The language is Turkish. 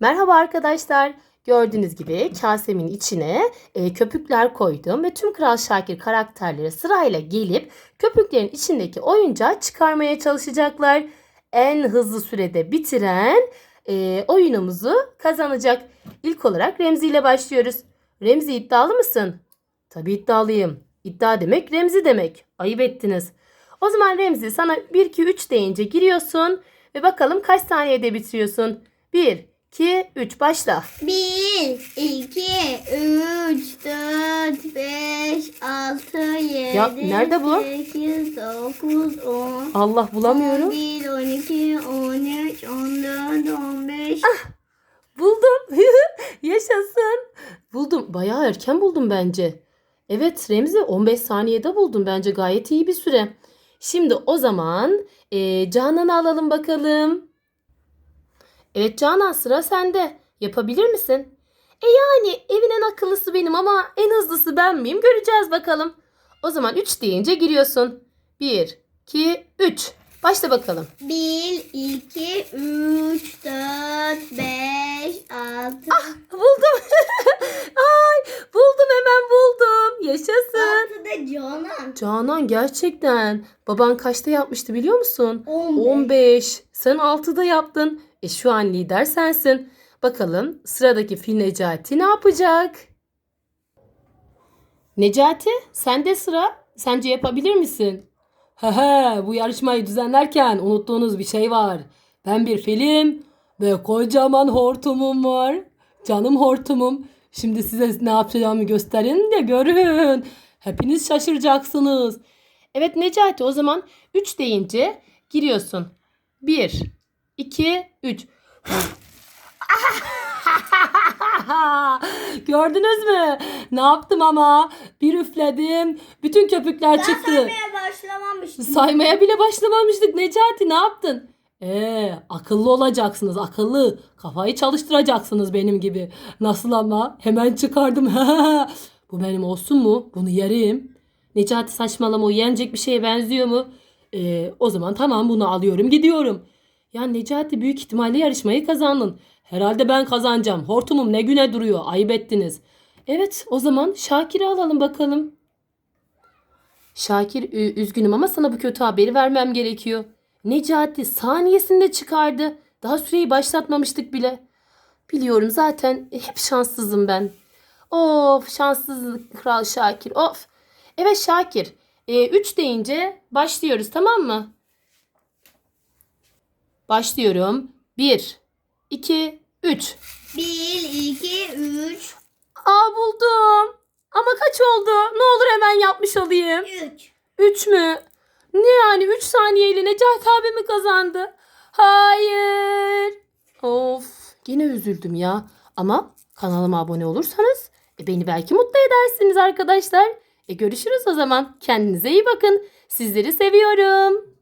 Merhaba arkadaşlar. Gördüğünüz gibi kasemin içine e, köpükler koydum ve tüm Kral Şakir karakterleri sırayla gelip köpüklerin içindeki oyuncağı çıkarmaya çalışacaklar. En hızlı sürede bitiren e, oyunumuzu kazanacak. İlk olarak Remzi ile başlıyoruz. Remzi iddialı mısın? Tabii iddialıyım. İddia demek Remzi demek. Ayıp ettiniz. O zaman Remzi sana 1 2 3 deyince giriyorsun ve bakalım kaç saniyede bitiriyorsun. 1 2 3 başla. 1, 2, 3, 4, 5, 6, 7, Ya, nerede bu? 8, 9, 10, Allah bulamıyorum. 11, 12, 13, 14, 15. Buldum. Yaşasın. Buldum. Bayağı erken buldum bence. Evet Remzi 15 saniyede buldum bence gayet iyi bir süre. Şimdi o zaman e, Canan'ı alalım bakalım. Evet Canan sıra sende. Yapabilir misin? E yani evin en akıllısı benim ama en hızlısı ben miyim? Göreceğiz bakalım. O zaman 3 deyince giriyorsun. 1, 2, 3. Başla bakalım. 1, 2, 3, 4, 5, 6, Buldum. Ay buldum hemen buldum. Yaşasın. 6 da Canan. Canan gerçekten. Baban kaçta yapmıştı biliyor musun? 15. 15. Sen 6'da yaptın. E şu an lider sensin. Bakalım sıradaki fil Necati ne yapacak? Necati sende sıra. Sence yapabilir misin? Hehe bu yarışmayı düzenlerken unuttuğunuz bir şey var. Ben bir filim ve kocaman hortumum var. Canım hortumum. Şimdi size ne yapacağımı gösterin de görün. Hepiniz şaşıracaksınız. Evet Necati o zaman 3 deyince giriyorsun. 1, 2, 3. Gördünüz mü? Ne yaptım ama? Bir üfledim. Bütün köpükler çıktı. Saymaya başlamamıştım. Saymaya bile başlamamıştık. Necati ne yaptın? Ee, akıllı olacaksınız. Akıllı. Kafayı çalıştıracaksınız benim gibi. Nasıl ama? Hemen çıkardım. Bu benim olsun mu? Bunu yerim. Necati saçmalama o yenecek bir şeye benziyor mu? Ee, o zaman tamam bunu alıyorum gidiyorum. Ya Necati büyük ihtimalle yarışmayı kazandın. Herhalde ben kazanacağım. Hortumum ne güne duruyor. Ayıp ettiniz. Evet o zaman Şakir'i alalım bakalım. Şakir üzgünüm ama sana bu kötü haberi vermem gerekiyor. Necati saniyesinde çıkardı. Daha süreyi başlatmamıştık bile. Biliyorum zaten hep şanssızım ben. Of şanssızlık kral Şakir of. Evet Şakir 3 deyince başlıyoruz tamam mı? Başlıyorum. 1, 2, 3. 1, 2, 3, Aa buldum. Ama kaç oldu? Ne olur hemen yapmış olayım. 3. 3 mü? Ne yani 3 saniyeyle Necati abi mi kazandı? Hayır. Of yine üzüldüm ya. Ama kanalıma abone olursanız e, beni belki mutlu edersiniz arkadaşlar. E görüşürüz o zaman. Kendinize iyi bakın. Sizleri seviyorum.